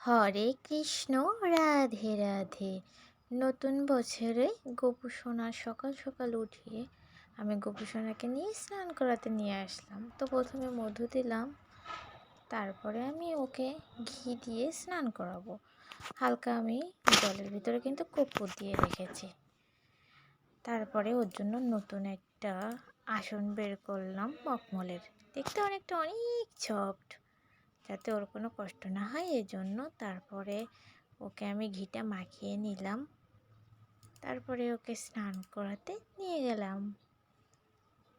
হরে কৃষ্ণ, রাধে রাধে। নতুন বছরে গোপু সোনা সকাল সকাল উঠিয়ে আমি গোপু সোনাকে নিয়ে স্নান করাতে নিয়ে আসলাম। তো প্রথমে মধু দিলাম, তারপরে আমি ওকে ঘি দিয়ে স্নান করাবো। হালকা আমি জলের ভিতরে কিন্তু কর্পূর দিয়ে রেখেছি। তারপরে ওর জন্য নতুন একটা আসন বের করলাম মকমলের দেখতে অনেকটা অনেক সফট। যাতে ওর কোনো কষ্ট না হয় এই জন্য তারপরে ওকে আমি ঘিটা মাখিয়ে নিলাম। তারপরে ওকে স্নান করাতে নিয়ে গেলাম।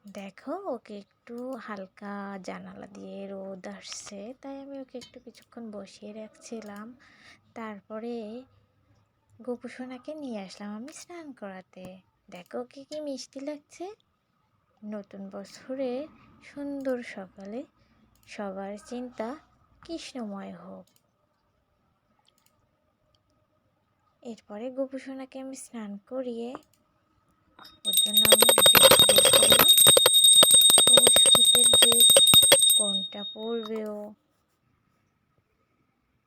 দেখো, ওকে একটু হালকা জানালা দিয়ে রোদ আসছে, তাই আমি ওকে একটু কিছুক্ষণ বসিয়ে রাখছিলাম। তারপরে গোপুসোনাকে নিয়ে আসলাম আমি স্নান করাতে। দেখো, ওকে কি মিষ্টি লাগছে? নতুন বছরে সুন্দর সকালে সবার চিন্তা কৃষ্ণময় হোক। এরপরে গোপুসোনাকে আমি স্নান করিয়ে ওর জন্য আমি ড্রেস তো শীতের ড্রেস কোনটা পরবে ও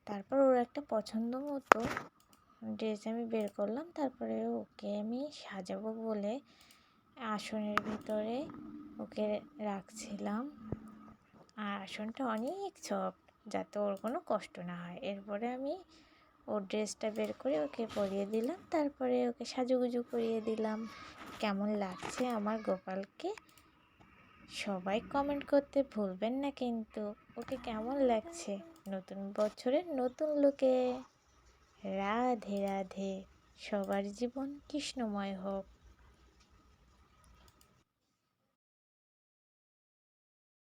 তারপর ওর একটা পছন্দ মতো ড্রেস আমি বের করলাম। তারপরে ওকে আমি সাজাবো বলে আসনের ভিতরে ওকে রাখছিলাম। আর আসনটা অনেক সফট যাতে ওর কোনো কষ্ট না হয়। এরপরে আমি ওর ড্রেসটা বের করে ওকে পরিয়ে দিলাম। তারপরে ওকে সাজুগুজু করিয়ে দিলাম। কেমন লাগছে আমার গোপালকে? সবাই কমেন্ট করতে ভুলবেন না কিন্তু ওকে কেমন লাগছে? নতুন বছরের নতুন লোকে। রাধে রাধে। সবার জীবন কৃষ্ণময় হোক।